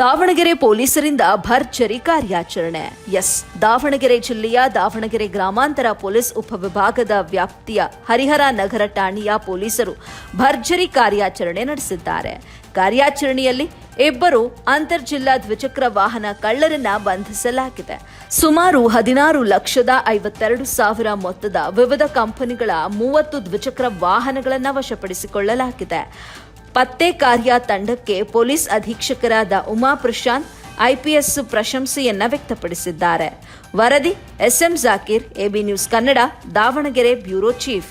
ದಾವಣಗೆರೆ ಪೊಲೀಸರಿಂದ ಭರ್ಜರಿ ಕಾರ್ಯಾಚರಣೆ. ಎಸ್, ದಾವಣಗೆರೆ ಜಿಲ್ಲೆಯ ದಾವಣಗೆರೆ ಗ್ರಾಮಾಂತರ ಪೊಲೀಸ್ ಉಪವಿಭಾಗದ ವ್ಯಾಪ್ತಿಯ ಹರಿಹರ ನಗರ ಠಾಣೆಯ ಪೊಲೀಸರು ಭರ್ಜರಿ ಕಾರ್ಯಾಚರಣೆ ನಡೆಸಿದ್ದಾರೆ. ಕಾರ್ಯಾಚರಣೆಯಲ್ಲಿ ಇಬ್ಬರು ಅಂತರ್ಜಿಲ್ಲಾ ದ್ವಿಚಕ್ರ ವಾಹನ ಕಳ್ಳರನ್ನ ಬಂಧಿಸಲಾಗಿದೆ. ಸುಮಾರು ಹದಿನಾರು ಲಕ್ಷದ ಐವತ್ತೆರಡು ಸಾವಿರ ಮೊತ್ತದ ವಿವಿಧ ಕಂಪನಿಗಳ ಮೂವತ್ತು ದ್ವಿಚಕ್ರ ವಾಹನಗಳನ್ನು ವಶಪಡಿಸಿಕೊಳ್ಳಲಾಗಿದೆ. ಪತ್ತೆ ಕಾರ್ಯ ತಂಡಕ್ಕೆ ಪೊಲೀಸ್ ಅಧೀಕ್ಷಕರಾದ ಉಮಾ ಪ್ರಶಾಂತ್ ಐಪಿಎಸ್ ಪ್ರಶಂಸೆಯನ್ನ ವ್ಯಕ್ತಪಡಿಸಿದ್ದಾರೆ. ವರದಿ, SM Zakir, AB news Kannada, Davanagere bureau chief.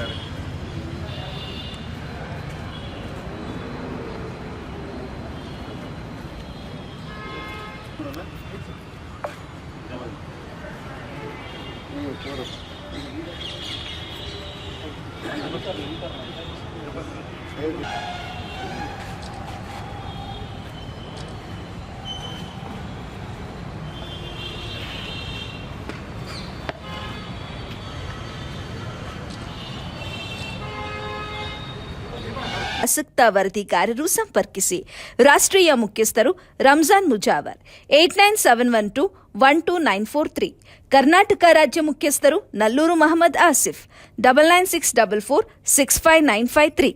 ಮಾಡ್ತಾರೆ Thank you. ಆಸಕ್ತ ವರದಿಗಾರರು ಸಂಪರ್ಕಿಸಿ. ರಾಷ್ಟ್ರೀಯ ಮುಖ್ಯಸ್ಥರು Ramzan Mujawar. Eight nine seven one two one two nine four three. Karnataka ರಾಜ್ಯ ಮುಖ್ಯಸ್ಥರು Nallur Mohammed Asif. Double nine six double four six five nine five three.